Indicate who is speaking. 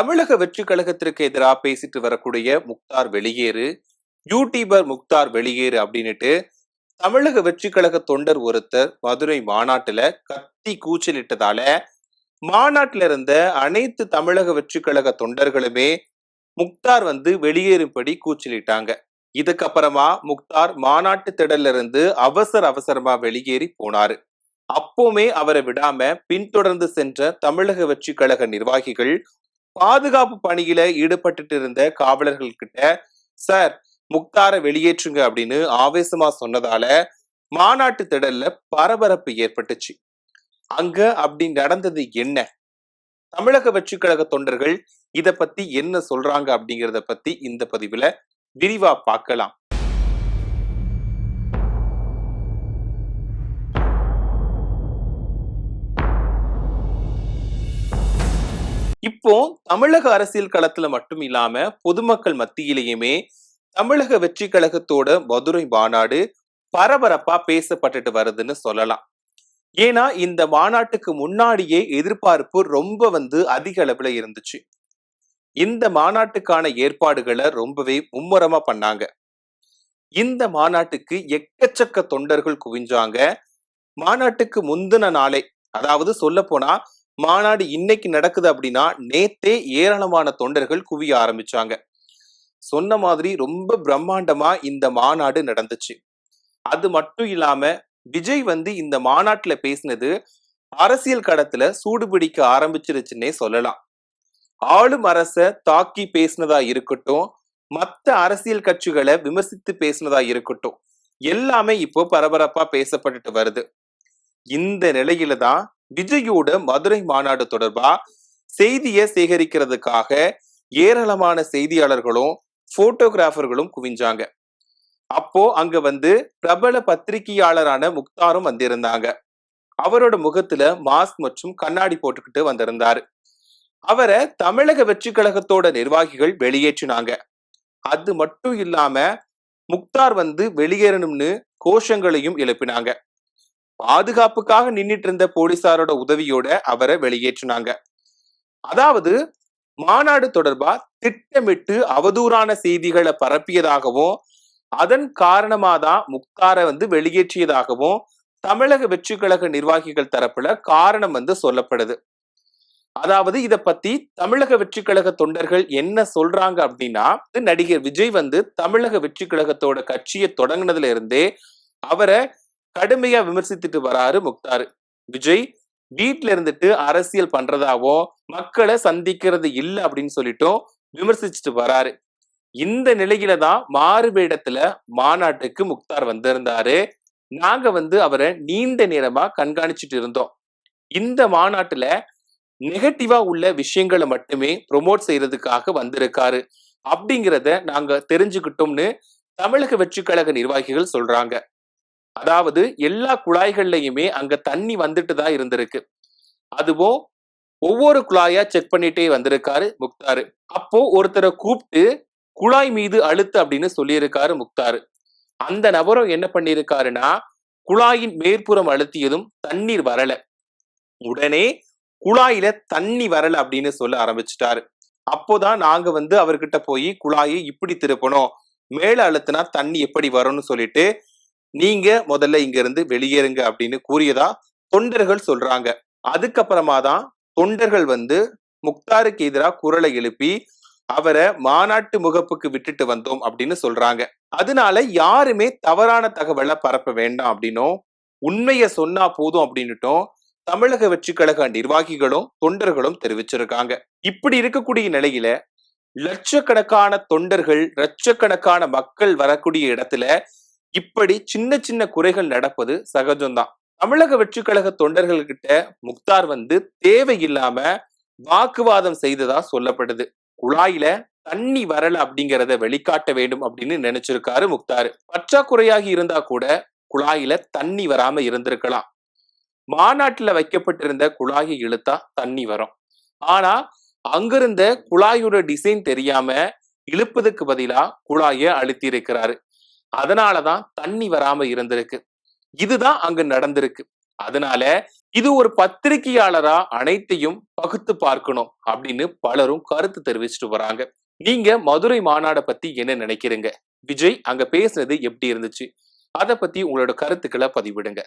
Speaker 1: தமிழக வெற்றி கழகத்திற்கு எதிராக பேசிட்டு வரக்கூடிய முக்தார் வெளியேறு யூடியூபர் முக்தார் வெளியேறு அப்படின்னுட்டு தமிழக வெற்றி கழக தொண்டர் ஒருத்தர் மதுரை மாநாட்டுல கத்தி கூச்சலிட்டதால மாநாட்டில இருந்த அனைத்து தமிழக வெற்றி கழக தொண்டர்களுமே முக்தார் வந்து வெளியேறும்படி கூச்சலிட்டாங்க. இதுக்கப்புறமா முக்தார் மாநாட்டு திடல்ல இருந்து அவசர அவசரமா வெளியேறி போனாரு. அப்போவுமே அவரை விடாம பின்தொடர்ந்து சென்ற தமிழக வெற்றி கழக நிர்வாகிகள் பாதுகாப்பு பணியில ஈடுபட்டுட்டு இருந்த காவலர்கள் கிட்ட சார் முக்தாரை வெளியேற்றுங்க அப்படின்னு ஆவேசமா சொன்னதால மாநாட்டு திடல்ல பரபரப்பு ஏற்பட்டுச்சு. அங்க அப்படி நடந்தது என்ன? தமிழக வெற்றி கழக தொண்டர்கள் இத பத்தி என்ன சொல்றாங்க அப்படிங்கிறத பத்தி இந்த பதிவுல விரிவா பார்க்கலாம். இப்போ தமிழக அரசியல் களத்துல மட்டும் இல்லாம பொதுமக்கள் மத்தியிலேயுமே தமிழக வெற்றி கழகத்தோட மதுரை மாநாடு பரபரப்பா பேசப்பட்டுட்டு வருதுன்னு சொல்லலாம். ஏன்னா இந்த மாநாட்டுக்கு முன்னாடியே எதிர்பார்ப்பு ரொம்ப வந்து அதிக அளவுல இருந்துச்சு. இந்த மாநாட்டுக்கான ஏற்பாடுகளை ரொம்பவே மும்முரமா பண்ணாங்க. இந்த மாநாட்டுக்கு எக்கச்சக்க தொண்டர்கள் குவிஞ்சாங்க. மாநாட்டுக்கு முந்தின நாளே அதாவது சொல்ல போனா மாநாடு இன்னைக்கு நடக்குது அப்படின்னா நேத்தே ஏராளமான தொண்டர்கள் குவிய ஆரம்பிச்சாங்க. சொன்ன மாதிரி ரொம்ப பிரம்மாண்டமா இந்த மாநாடு நடந்துச்சு. அது மட்டும் இல்லாம விஜய் வந்து இந்த மாநாட்டுல பேசினது அரசியல் கடத்துல சூடுபிடிக்க ஆரம்பிச்சிருச்சுன்னே சொல்லலாம். ஆளும் அரச தாக்கி பேசினதா இருக்கட்டும் மத்த அரசியல் கட்சிகளை விமர்சித்து பேசினதா இருக்கட்டும் எல்லாமே இப்போ பரபரப்பா பேசப்பட்டுட்டு வருது. இந்த நிலையில தான் விஜயோட மதுரை மாநாடு தொடர்பா செய்தியை சேகரிக்கிறதுக்காக ஏராளமான செய்தியாளர்களும் போட்டோகிராஃபர்களும் குவிஞ்சாங்க. அப்போ அங்க வந்து பிரபல பத்திரிகையாளரான முக்தாரும் வந்திருந்தாங்க. அவரோட முகத்துல மாஸ்க் மற்றும் கண்ணாடி போட்டுக்கிட்டு வந்திருந்தாரு. அவரை தமிழக வெற்றி கழகத்தோட நிர்வாகிகள் வெளியேற்றினாங்க. அது மட்டும் இல்லாம முக்தார் வந்து வெளியேறணும்னு கோஷங்களையும் எழுப்பினாங்க. பாதுகாப்புக்காக நின்னுட்டு இருந்த போலீசாரோட உதவியோட அவரை வெளியேற்றினாங்க. அதாவது மாநாடு தொடர்பா திட்டமிட்டு அவதூறான செய்திகளை பரப்பியதாகவும் அதன் காரணமாதான் முக்தாரை வந்து வெளியேற்றியதாகவும் தமிழக வெற்றி கழக நிர்வாகிகள் தரப்புல காரணம் வந்து சொல்லப்படுது. அதாவது இத பத்தி தமிழக வெற்றி கழக தொண்டர்கள் என்ன சொல்றாங்க அப்படின்னா நடிகர் விஜய் வந்து தமிழக வெற்றி கழகத்தோட கட்சியை தொடங்கினதுல இருந்தே அவரை கடுமையா விமர்சித்துட்டு வராரு முக்தாரு. விஜய் வீட்ல இருந்துட்டு அரசியல் பண்றதாவோ மக்களை சந்திக்கிறது இல்லை அப்படின்னு சொல்லிட்டும் விமர்சிச்சுட்டு வராரு. இந்த நிலையில தான் மாறுவேடத்துல மாநாட்டுக்கு முக்தார் வந்திருந்தாரு. நாங்க வந்து அவரை நீண்ட நேரமா கண்காணிச்சுட்டு இருந்தோம். இந்த மாநாட்டுல நெகட்டிவா உள்ள விஷயங்களை மட்டுமே ப்ரொமோட் செய்யறதுக்காக வந்திருக்காரு. அப்படிங்கிறத நாங்க தெரிஞ்சுக்கிட்டோம்னு தமிழக வெற்றி கழக நிர்வாகிகள் சொல்றாங்க. அதாவது எல்லா குழாய்கள்லயுமே அங்க தண்ணி வந்துட்டு தான் இருந்திருக்கு. அதுவும் ஒவ்வொரு குழாயா செக் பண்ணிட்டே வந்திருக்காரு முக்தாரு. அப்போ ஒருத்தரை கூப்பிட்டு குழாய் மீது அழுத்து அப்படின்னு சொல்லியிருக்காரு முக்தாரு. அந்த நபரும் என்ன பண்ணியிருக்காருன்னா குழாயின் மேற்புறம் அழுத்தியதும் தண்ணீர் வரல. உடனே குழாயில தண்ணி வரல அப்படின்னு சொல்ல ஆரம்பிச்சிட்டாரு. அப்போதான் நாங்க வந்து அவர்கிட்ட போய் குழாயை இப்படி திருப்பணும். மேல அழுத்தினா தண்ணி எப்படி வரும்னு சொல்லிட்டு நீங்க முதல்ல இங்க இருந்து வெளியேறுங்க அப்படின்னு கூறியதா தொண்டர்கள் சொல்றாங்க. அதுக்கப்புறமா தான் தொண்டர்கள் வந்து முக்தாருக்கு எதிராக குரலை எழுப்பி அவரை மாநாட்டு முகப்புக்கு விட்டுட்டு வந்தோம் அப்படின்னு சொல்றாங்க. அதனால யாருமே தவறான தகவலை பரப்ப வேண்டாம் அப்படின்னும் உண்மையை சொன்னா போதும் அப்படின்னுட்டும் தமிழக வெற்றி கழக நிர்வாகிகளும் தொண்டர்களும் தெரிவிச்சிருக்காங்க. இப்படி இருக்கக்கூடிய நிலையில லட்சக்கணக்கான தொண்டர்கள் லட்சக்கணக்கான மக்கள் வரக்கூடிய இடத்துல இப்படி சின்ன சின்ன குறைகள் நடப்பது சகஜம்தான். தமிழக வெற்றி கழக தொண்டர்கள்கிட்ட முக்தார் வந்து தேவையில்லாம வாக்குவாதம் செய்ததா சொல்லப்படுது. குழாயில தண்ணி வரல அப்படிங்கிறத வெளிக்காட்ட வேண்டும் அப்படின்னு நினைச்சிருக்காரு முக்தாரு. பற்றாக்குறையாகி இருந்தா கூட குழாயில தண்ணி வராம இருந்திருக்கலாம். மாநாட்டில் வைக்கப்பட்டிருந்த குழாயை இழுத்தா தண்ணி வரும். ஆனா அங்கிருந்த குழாயோட டிசைன் தெரியாம இழுப்பதுக்கு பதிலா குழாயை அழுத்தி இருக்கிறாரு அதனாலதான் தண்ணி வராம இருந்திருக்கு. இதுதான் அங்க நடந்திருக்கு. அதனால இது ஒரு பத்திரிகையாளரா அனைத்தையும் பகுத்து பார்க்கணும் அப்படின்னு பலரும் கருத்து தெரிவிச்சிட்டு வராங்க. நீங்க மதுரை மாநாடை பத்தி என்ன நினைக்கிறீங்க? விஜய் அங்க பேசுனது எப்படி இருந்துச்சு? அத பத்தி உங்களோட கருத்துக்களை பதிவிடுங்க.